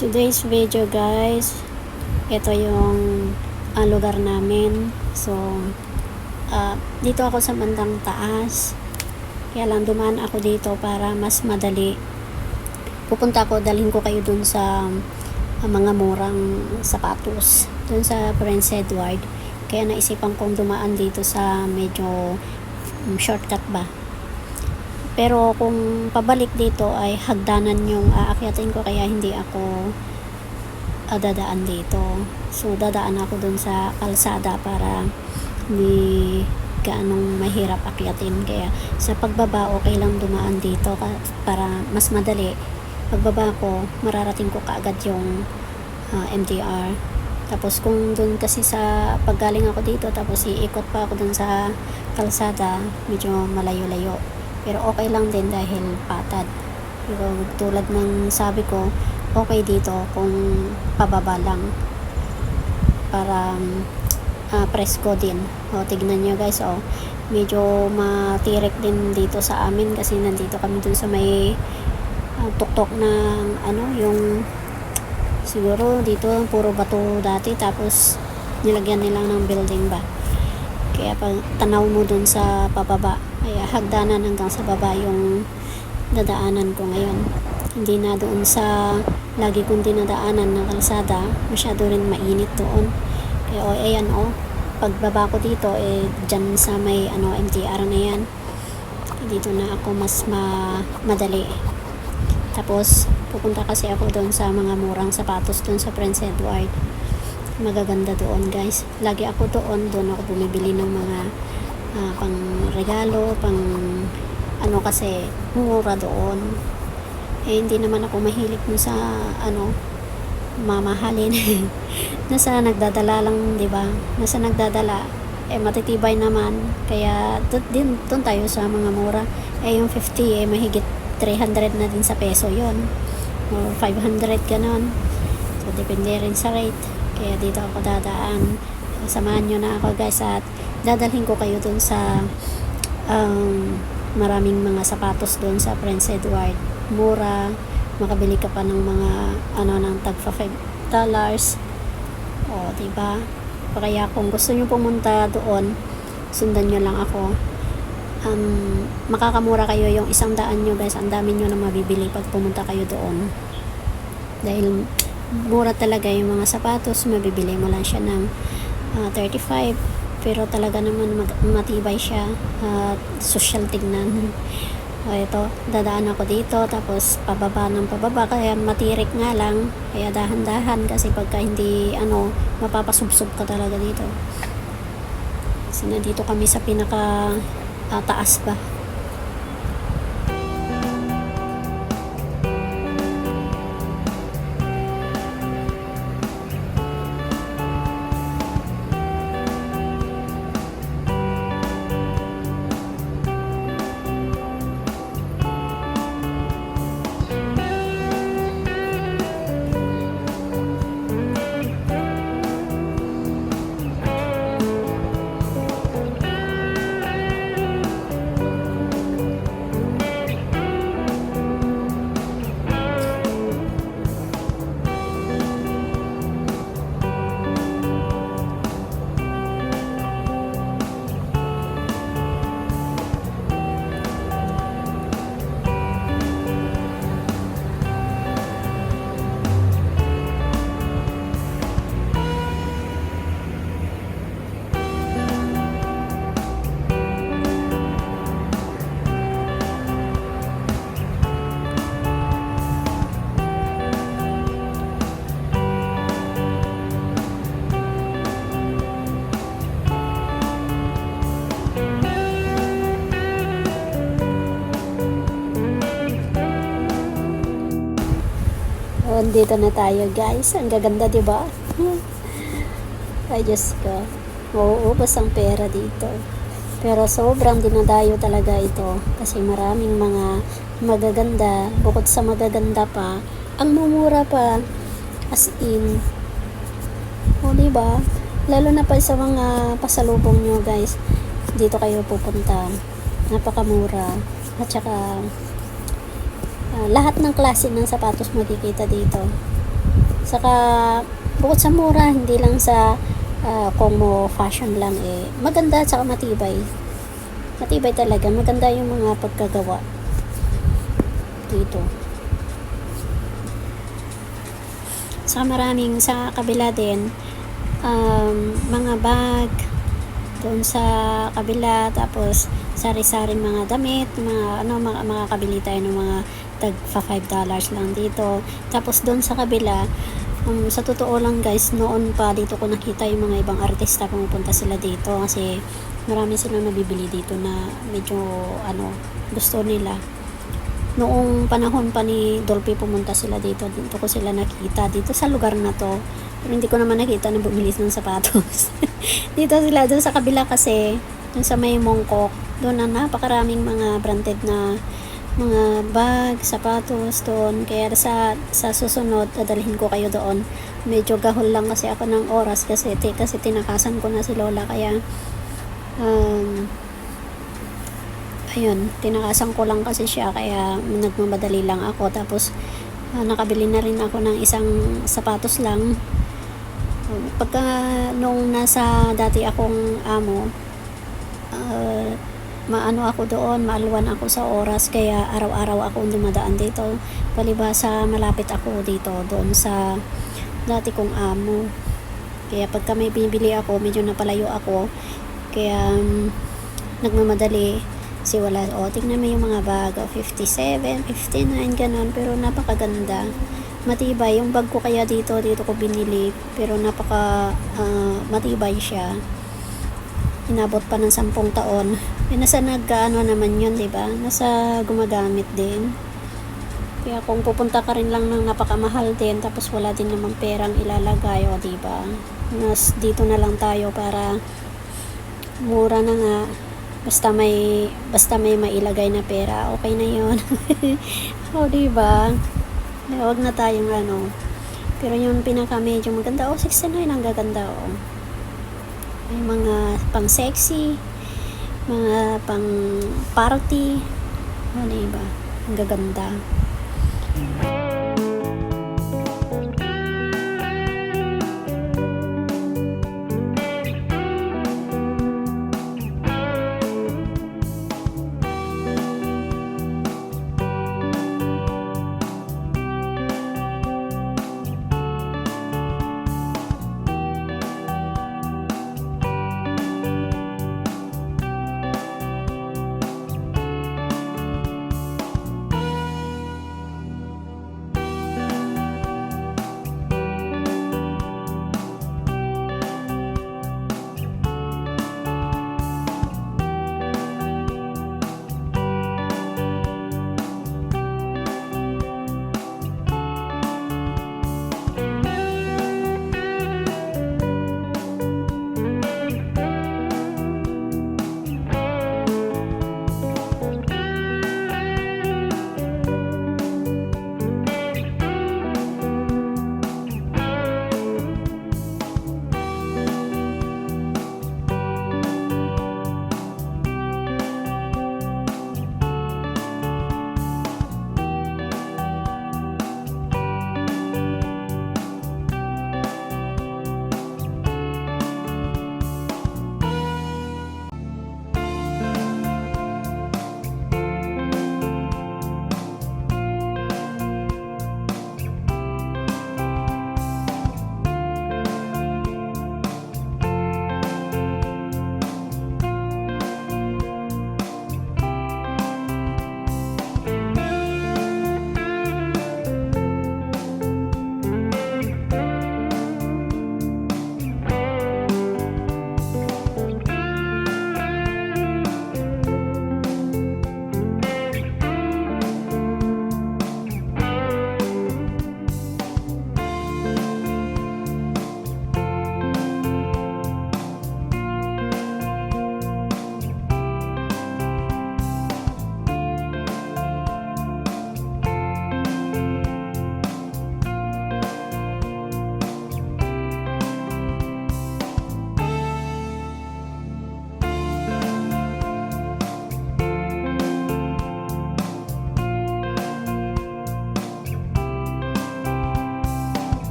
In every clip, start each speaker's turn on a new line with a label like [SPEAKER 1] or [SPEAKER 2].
[SPEAKER 1] Today's video guys, ito yung ah, lugar namin. So, ah, dito ako sa bandang taas. Kaya lang dumaan ako dito para mas madali. Pupunta ako, dalhin ko kayo dun sa ah, mga murang sapatos. Dun sa Prince Edward. Kaya naisipan kong dumaan dito sa medyo mm, shortcut ba. Pero kung pabalik dito ay hagdanan yung aakyatin ko kaya hindi ako ah, dadaan dito. So dadaan ako dun sa kalsada para hindi gaanong mahirap akyatin. Kaya sa pagbaba okay lang dumaan dito para mas madali. Pagbaba ko, mararating ko kaagad yung ah, MTR. Tapos kung dun kasi sa paggaling ako dito tapos iikot pa ako dun sa kalsada, medyo malayo-layo. Pero okay lang din dahil patad. Pero tulad ng sabi ko, okay dito kung pababa lang. Para ah, presko din. O, tignan nyo guys, oh. Medyo matirik din dito sa amin kasi nandito kami dun sa may ah, tuktok ng ano, yung siguro dito puro bato dati tapos nilagyan nila ng building ba. Kaya pag tanaw mo dun sa pababa, ay hagdanan hanggang sa baba yung dadaanan ko ngayon. Hindi na doon sa lagi kong dinadaanan ng kalsada, masyado rin mainit doon. Kaya o, ayan o, pagbaba ko dito, eh, dyan sa may ano, MTR na yan. Dito na ako mas ma madali. Tapos, pupunta kasi ako doon sa mga murang sapatos doon sa Prince Edward. Magaganda doon guys. Lagi ako doon, doon ako bumibili ng mga ah, pang regalo, pang ano kasi mura doon. Eh hindi naman ako mahilig dun sa ano mamahalin. Nasa nagdadala lang, 'di ba? Nasa nagdadala eh matitibay naman. Kaya din doon tayo sa mga mura. Eh yung 50 eh mahigit 300 na din sa peso 'yon. Or 500 ganon. So depende rin sa rate. Kaya dito ako dadaan. Samahan nyo na ako guys at dadalhin ko kayo dun sa um, maraming mga sapatos doon sa Prince Edward. Mura, makabili ka pa ng mga ano ng tagfa 5 dollars. O, di ba? Kaya kung gusto niyo pumunta doon, sundan niyo lang ako. Um, makakamura kayo yung isang daan nyo guys. Ang dami nyo na mabibili pag pumunta kayo doon. Dahil mura talaga yung mga sapatos. Mabibili mo lang siya ng ah, 35 pero talaga naman matibay siya at social tignan o ito dadaan ako dito tapos pababa ng pababa kaya matirik nga lang kaya dahan-dahan kasi pagka hindi ano mapapasubsob ka talaga dito. Kasi nandito kami sa pinaka ah, taas ba O, dito na tayo guys. Ang gaganda, di ba? Ay, Diyos ko. Mauubos ang pera dito. Pero sobrang dinadayo talaga ito. Kasi maraming mga magaganda. Bukod sa magaganda pa, ang mumura pa. As in. O, ba? Lalo na pa sa mga pasalubong nyo guys. Dito kayo pupunta. Napakamura. At saka Ah, lahat ng klase ng sapatos makikita dito. Saka, bukod sa mura, hindi lang sa ah, kung fashion lang eh, maganda at saka matibay. Matibay talaga. Maganda yung mga pagkagawa dito. Saka maraming sa kabila din, um, mga bag, doon sa kabila, tapos sari-saring mga damit, mga ano, mga, makakabili tayo ng mga tag 5 dollars lang dito. Tapos doon sa kabila, um, sa totoo lang guys, noon pa dito ko nakita yung mga ibang artista pumupunta sila dito kasi marami silang nabibili dito na medyo ano, gusto nila. Noong panahon pa ni Dolphy pumunta sila dito, dito ko sila nakita dito sa lugar na to. Pero hindi ko naman nakita na bumili ng sapatos. dito sila doon sa kabila kasi, doon sa may Mongkok, doon na napakaraming mga branded na mga bag, sapatos doon. Kaya sa sa susunod, dadalhin ko kayo doon. Medyo gahol lang kasi ako ng oras kasi, kasi tinakasan ko na si Lola kaya um, ayun, tinakasan ko lang kasi siya kaya nagmamadali lang ako. Tapos ah, nakabili na rin ako ng isang sapatos lang. Pagka nung nasa dati akong amo ah, maano ako doon, maalwan ako sa oras kaya araw-araw ako dumadaan dito. Palibasa malapit ako dito doon sa dati kong amo. Kaya pagka may bibili ako medyo napalayo ako. Kaya um, nagmamadali si wala o tingnan mo yung mga bag o 57, 59 ganon pero napakaganda matibay yung bag ko kaya dito dito ko binili pero napaka ah, matibay siya inabot pa ng sampung taon eh, nasa nag-ano naman yun, di ba? Nasa gumagamit din. Kaya kung pupunta ka rin lang ng napakamahal din, tapos wala din namang perang ilalagay, o di ba? Nas dito na lang tayo para mura na nga. Basta may basta may mailagay na pera, okay na 'yon. o di ba? Eh, Huwag na tayong ano. Pero yung pinaka medyo maganda, oh 69 ang gaganda oh. May mga pang sexy, mga pang party, ano iba, ang gaganda.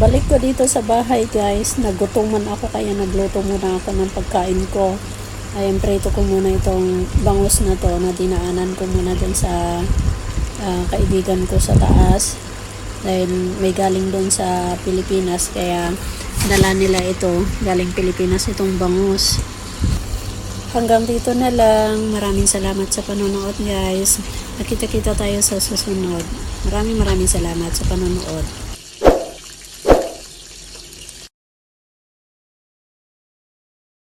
[SPEAKER 1] Balik ko dito sa bahay guys, nagutom man ako kaya nagluto muna ako ng pagkain ko. Ayan, preto ko muna itong bangus na to na dinaanan ko muna dun sa ah, kaibigan ko sa taas. Dahil may galing doon sa Pilipinas kaya dala nila ito, galing Pilipinas itong bangus. Hanggang dito na lang. Maraming salamat sa panonood guys. Nakita-kita tayo sa susunod. Maraming maraming salamat sa panonood.